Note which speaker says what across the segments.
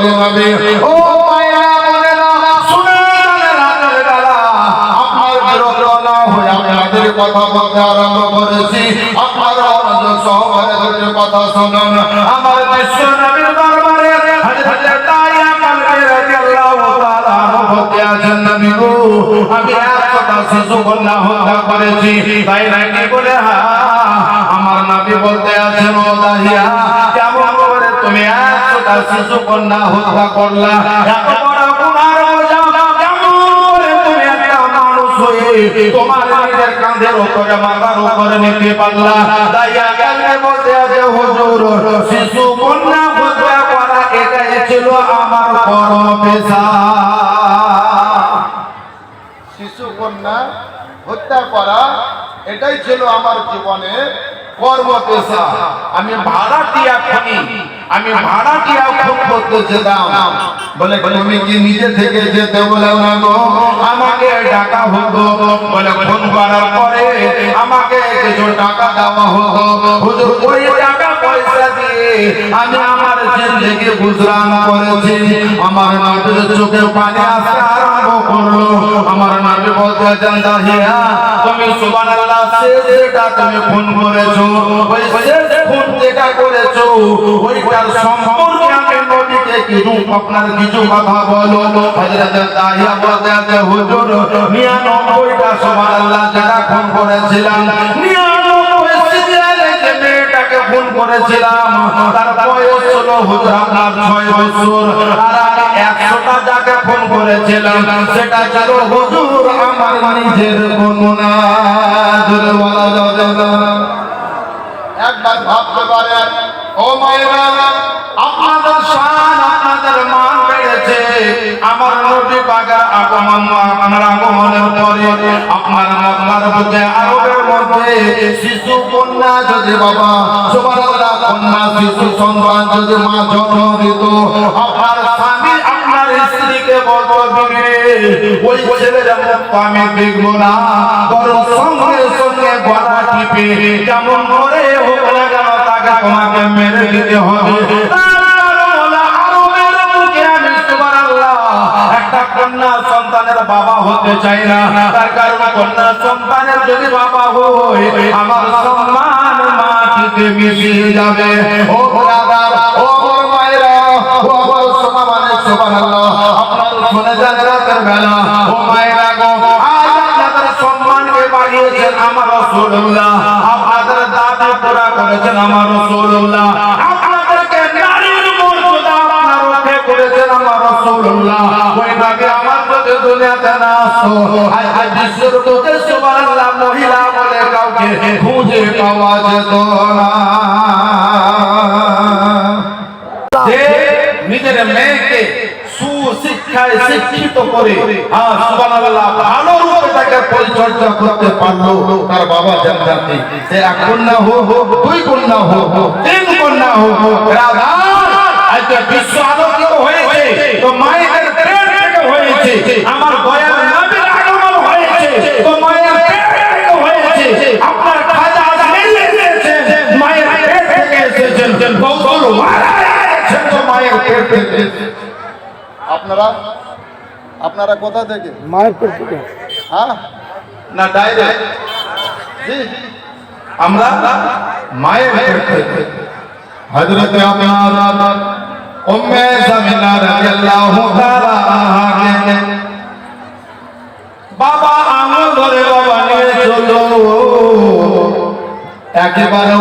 Speaker 1: বলে হবে। ও কথা বলতে আরম্ভ করেছি। আপনারা মনোযোগ সহকারে ধরে কথা শুনুন। আমার বিশ্ব নবীর দরবারে হযরত তাইয়া কালবে রাদিয়াল্লাহু তাআলা বলতে আছেন নবী বলতে আছেন আছে, হুজুর, শিশু কন্যা হত্যা করা এটাই ছিল আমার পেশা।
Speaker 2: শিশু কন্যা হত্যা করা এটাই ছিল আমার জীবনে
Speaker 1: কর্ম পেশা। আমি ভাড়াটিয়া খুনি আমি ভাড়াটিয়া কি করতে যেতাম। বলে তুমি কি নিজে থেকে যেতে বলে না গো? আমাকে টাকা হতো বলে, ফোন করার পরে আমাকে কিছু টাকা দেওয়া হতো হুজুর, ওই টাকা পয়সা দিয়ে আমি আমার জিন্দগি গুজরান করেছি। আমার নাটের চোখে পানি আসতে আরম্ভ করল। আমার নাটে বলতে দাহিয়া তুমি তুমি ফোন করেছ, ওই যেটা করেছ, ওইটার সম্পর্কে আমি নবীকে কিছু আপনার কিছু কথা বলো। হযরত দাহিয়া বলতে হুজুর 99টা সুবহানাল্লাহ যেটা ফোন করেছিলাম 99 করেছিলাম, তার বয়স হলো হুজুর আপনার ছয় বছর। আর আমি 100টা যাকে ফোন করেছিলাম, সেটা ছিল, হুজুর, আমার নিজের কন্যা জোরে বলা না।
Speaker 2: একবার ভাবতে পারেন, ও মায়েরা,
Speaker 1: আপনাদের শান আপনাদের মান বেড়েছে আমার নবী পাকের আগমন, আপনার আগমনের পরে আপনার মক্কার বুকে আরবের মধ্যে শিশু কন্যা যদি বাবা, সুবহানাল্লাহ, কন্যা শিশু সন্তান যদি মা জন্ম দিত আপনার স্বামী আপনার স্ত্রীকে বলতো ওই মুখ আমি দেখব না, বরং সঙ্গে সঙ্গে গলা টিপে কেমন করে হোক তাকে তোমাকে মেরে দিতে হবে। একটা কন্যা সন্তানের বাবা হতে চাই না। তার কারণ কন্যা সন্তানের যদি বাবা হয়, আমার সম্মান মাটিতে মিশিয়ে যাবে। ও দাদা ও মায়েরা, ও সোনা মানে সুবহানাল্লাহ। আপনারা শুনে যান রাতের বেলা। ও মায়েরা গো, আজ আপনাদের সম্মানকে বাড়িয়েছেন আমার রাসূলুল্লাহ। আপনাদের দাদা পুরা করেছেন আমার রাসূলুল্লাহ। আপনাদেরকে নারীর মর্যাদা আপনার করেছেন আমার শিক্ষিত করে হ্যাঁ সুবহানাল্লাহ, ভালো রূপে তাকে পরিচর্যা করতে পারল, তার বাবা জান্নাতে। সে এক কন্যা হোক, দুই কন্যা হোক, তিন কন্যা হোক, রাধা আজকে বিশ্ব হয়েছে তো মায়েদের পেট থেকে হয়েছে আমার দয়াল নবীর আগমন হয়েছে তো মায়ের পেট থেকে হয়েছে। আপনার খাজা আজমির এসেছেন মায়ের পেট থেকে এসেছেন গৌসল মহারাজ এসেছেন। তো মায়ের পেট থেকে
Speaker 2: আপনারা আপনারা কোথা থেকে?
Speaker 3: মায়ের পেট থেকে।
Speaker 2: হ্যাঁ?
Speaker 1: না ডাইরেক্ট
Speaker 2: জি।
Speaker 1: আমরা মায়ের পেট থেকে। হযরত আপনার উম্মে জামিলা রাদিয়াল্লাহু তাআলা আনহা বাবা আঙুল ধরে বাবা নিয়ে চলো। একেবারে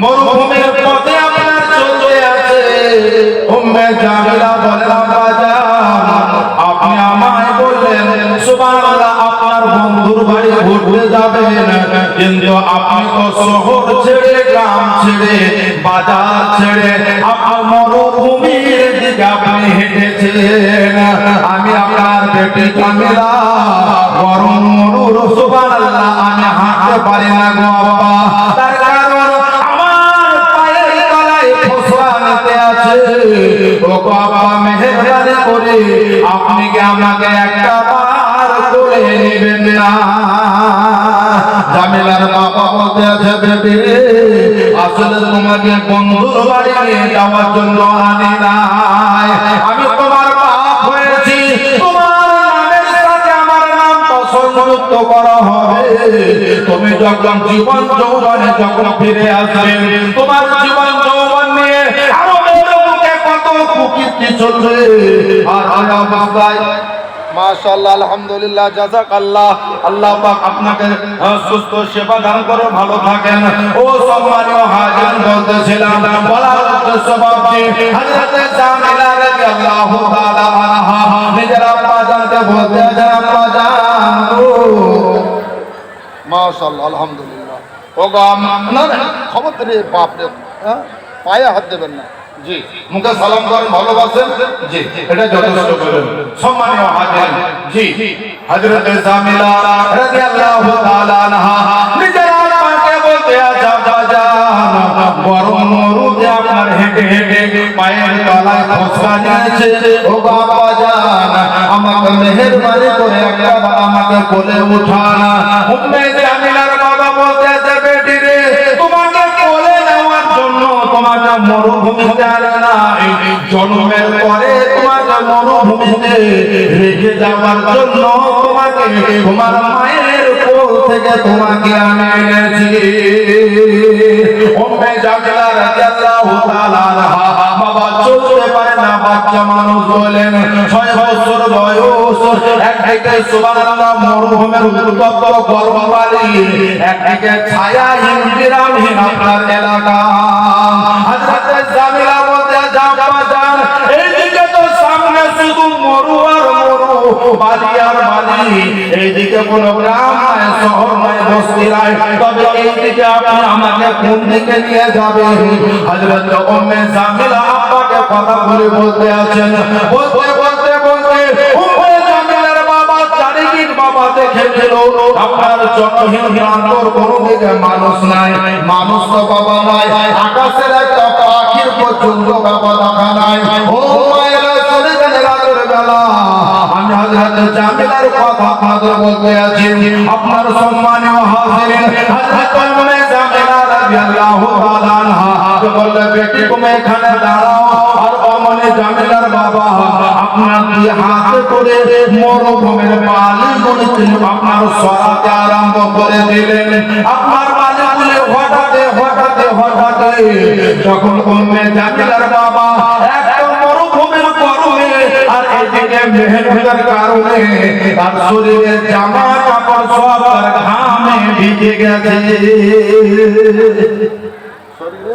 Speaker 1: মরুভূমির পথে আপনার চলতে আছে। উম্মে জামিলা বলেন কিন্তু আপনি তো শহর ছেড়ে, গ্রাম ছেড়ে, বাজার ছেড়ে, আপনার মরুভূমির দিকে আপনি হেঁটেছেন আমি আপনার বেটি কামিলা গরম মরুর সুবহানাল্লাহ আমি হাঁটতে পারি না গো আব্বা। তার কারণ আমার বাবা আপনি কি আমাকে একটা বার করে জামিলার বাবা বলতে আছে বেবি। আসলে তোমাকে বন্ধুর বাড়ি নিয়ে যাওয়ার জন্য আনি নাই। আমি তোমার বাপ হয়েছি। তোমার নামের সাথে আমার নাম সংযুক্ত করা হবে। তুমি যখন জীবন যৌবনে যখন ফিরে আসবে, তোমার জীবন যৌবন নিয়ে আরও কত কুকীর্তি চলবে। আর ওই অবস্থায়
Speaker 2: মাশাআল্লাহ, আলহামদুলিল্লাহ জাযাক আল্লাহ
Speaker 1: পাক আপনাকে সুস্থ সেবা দান করে ভালো থাকেন। ও সম্মানীয় হাজির বলতেছিলাম, বলার উদ্দেশ্য ভাবছি হযরত জামিলা রাদিয়াল্লাহু তাআলা আনহা, নিজের জানতে বলতে জান।
Speaker 2: মাশাআল্লাহ, আলহামদুলিল্লাহ। ও খবর রে বাপ রে পায়ে হাত দেবেন না।
Speaker 1: জি। মুখে সালাম করেন, ভালোবাসেন? জি। এটা যথেষ্ট করেন সম্মানীয় হাজির। জি। হযরত জামিলা রাদিয়াল্লাহু তাআলা আনহা। নিজের আব্বাকে বলতে আব্বা জান বড় মরুদে আপনার হেঁটে হেঁটে পায়ের তলায় ফসকা নিয়েছে। ও বাবা জান আমাকে মেহেরবানি করে একটা আমাকে কোলে উঠানা। উম্মে জন্মের পরে তোমাকে মরুভূমিতে রেখে যাওয়ার জন্য তোমাকে তোমার মায়ের থেকে তোমাকে আমি এনেছি বাচ্চা মানুষ বলেন। ছয় বছর বয়স একদিকে সুবহানাল্লাহ মরুভূমির উত্তপ্ত গর্ভবাড়ি একদিকে ছায়াহীন বিরামহীন আপনার এলাকা। জামিলা বলতে যাবা যান। এইদিকে তো সামনে শুধু মরু আর এইদিকে গ্রাম শহর নয়, বস্তি নয়। তবে এইদিকে আপনি আমাকে কোন দিকে নিয়ে যাবেন? হযরত উম্মে কথা বলে বলতে আছেন বলতে বলতে বলতে উম্মে জামিলার বাবা চারিদিক বাবা আপনার জনহীন প্রান্তর কোনো মানুষ নাই। মানুষ তো বাবা নাই। আকাশের একটা পাখির পর্যন্ত বাবা দেখা নাই। ও মায়েরা, চলে গেলে রাতের বেলা। আমি হযরত জামিলার কথা আপনাদের বলতে আছি। আপনার সম্মানীয় হাজিরিন, হযরত উম্মে জামিলা রাদিয়াল্লাহু তাআলা বললে, বেটি, তুমি এখানে দাঁড়াও। আর জামিলার বাবা। আপনার দুই হাতে করে মরুভূমির বালিগুলি তিনি আপনার সরাতে আরম্ভ করে দিলেন। আপনার বালিগুলি হঠাৎ হঠাৎ হঠাৎ যখন উম্মে জামিলার বাবা কারণে তার শরীরে জামা কাপড় সব ঘামে ভিজে গেছে।
Speaker 2: শরীরে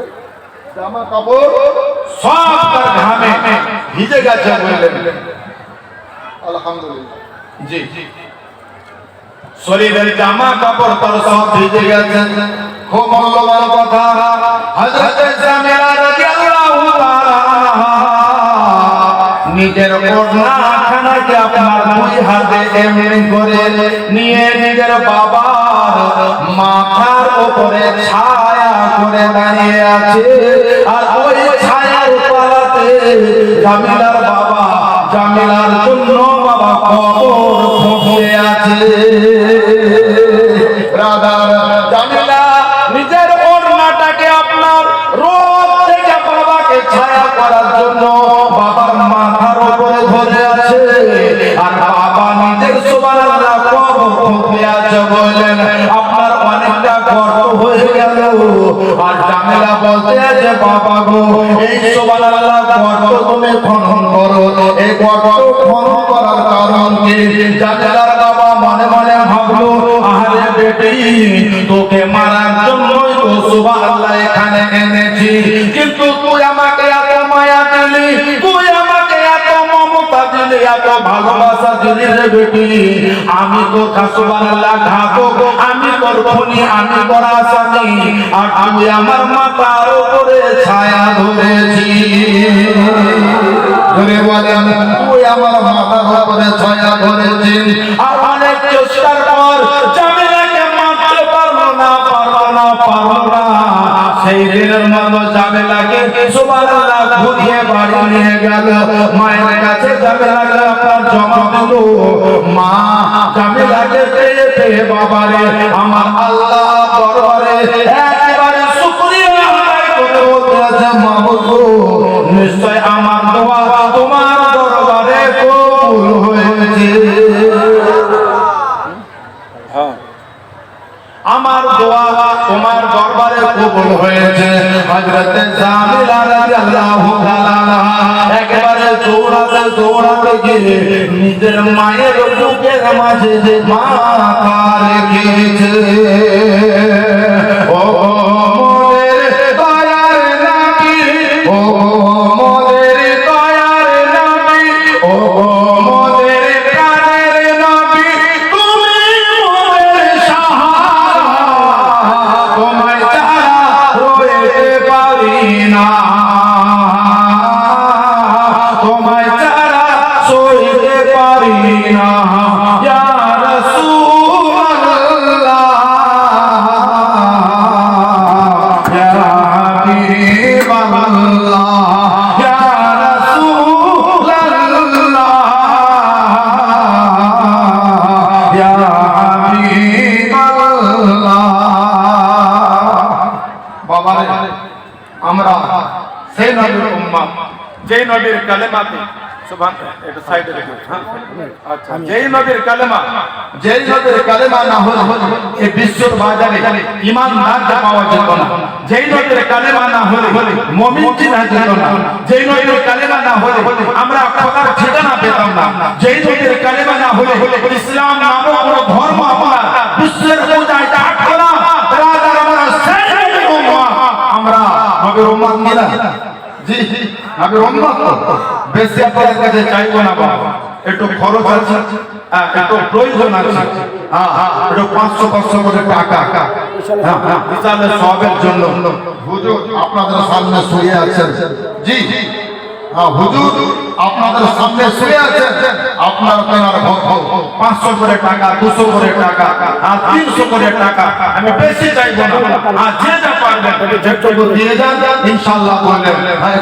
Speaker 2: জামা কাপড়
Speaker 1: সব তার ঘামে। ভিজে গেছে বললেন।
Speaker 2: আলহামদুলিল্লাহ।
Speaker 1: জি শরীরের জামা কাপড় তার সব ভিজে গেছে। খুব মূল্যবান কথা। হযরত রাদিয়াল্লাহু তাআলা নিজের ওড়না খানাকে আপনার দুই হাতে এমনি করে নিয়ে নিজের বাবার মাথার উপরে ছায়া করে দাঁড়িয়ে আছে। আর জামিলার বাবা জামিলার জন্য বাবা কবর খুঁজে আছে। আর জামিলা বলতে আছে বাবা গো, এই সুবহানাল্লাহ গর্ত তুমি খনন করো। এই গর্ত খনন করার কারণ কি? জামিলার বাবা মনে মনে ভাবলো আরে বেটি, তোকে মারার জন্যই তো সুবহানাল্লাহ এখানে এনেছি। কিন্তু তুই আমাকে এত মায়া দিলি, তুই আমাকে এত মমতা দিলি, এত ভালোবাসা দিলি রে বেটি। আমি তো সুবহানাল্লাহ ঘাতক আমি তোর খুনি আমি তোর আর আমি আমার মাথার উপরে ছায়া ধরেছি। ধরে বলেন, তুই আমার মাথার উপরে ছায়া ধরেছি আর অনেক চেষ্টার পর জামিলাকে মারতে পারল না পারল না পারল না। সেই দিনের মতো জামিলাকে সুবহানাল্লাহ ঘুরিয়ে বাড়ি নিয়ে গেল, মায়ের কাছে জামিলাকে জমা মা জামিলাকে লাগে পেয়ে বাবারে আমার আল্লাহ নিজের মায়ের বুকের মাঝে যে মাথা রেখেছে ও মোদের যেই নবীর কালেমাতে হ্যাঁ? আচ্ছা যেই নবীর কালেমা। যেই নবীর কালেমা না হলে এই বিশ্বর বাজারে ইমানদারকে পাওয়া যেত না। যেই নবীর কালেমা না হলে মুমিন চিনা যেত না। যেই নবীর না হলে আমরা খোদার ঠিকানা পেতাম না। যেই নবীর কালেমা না হলে ইসলাম ধর্ম আমরা বিশ্বের পূজায় থাকতো না। আমরা নবীর উম্মাহ আমরা নবীর উম্মাহ বেশি আপনাদের কাছে চাইব না বাবা। একটু খরচ আছে। হ্যাঁ, একটু প্রয়োজন আছে। হ্যাঁ হ্যাঁ একটু পাঁচশো পাঁচশো করে টাকা। বিশালের সবের জন্য।
Speaker 2: আপনাদের সামনে শুয়ে আছেন। জি। হুজুর, আপনাদের সামনে শুয়ে আছেন। আপনার তেনার ভক্ত।
Speaker 1: পাঁচশো করে টাকা, দুশো করে টাকা, আর তিনশো করে টাকা। আমি বেশি চাইব না। আর যে যা পারবেন যেটুকু ইনশাল্লাহ হ্যাঁ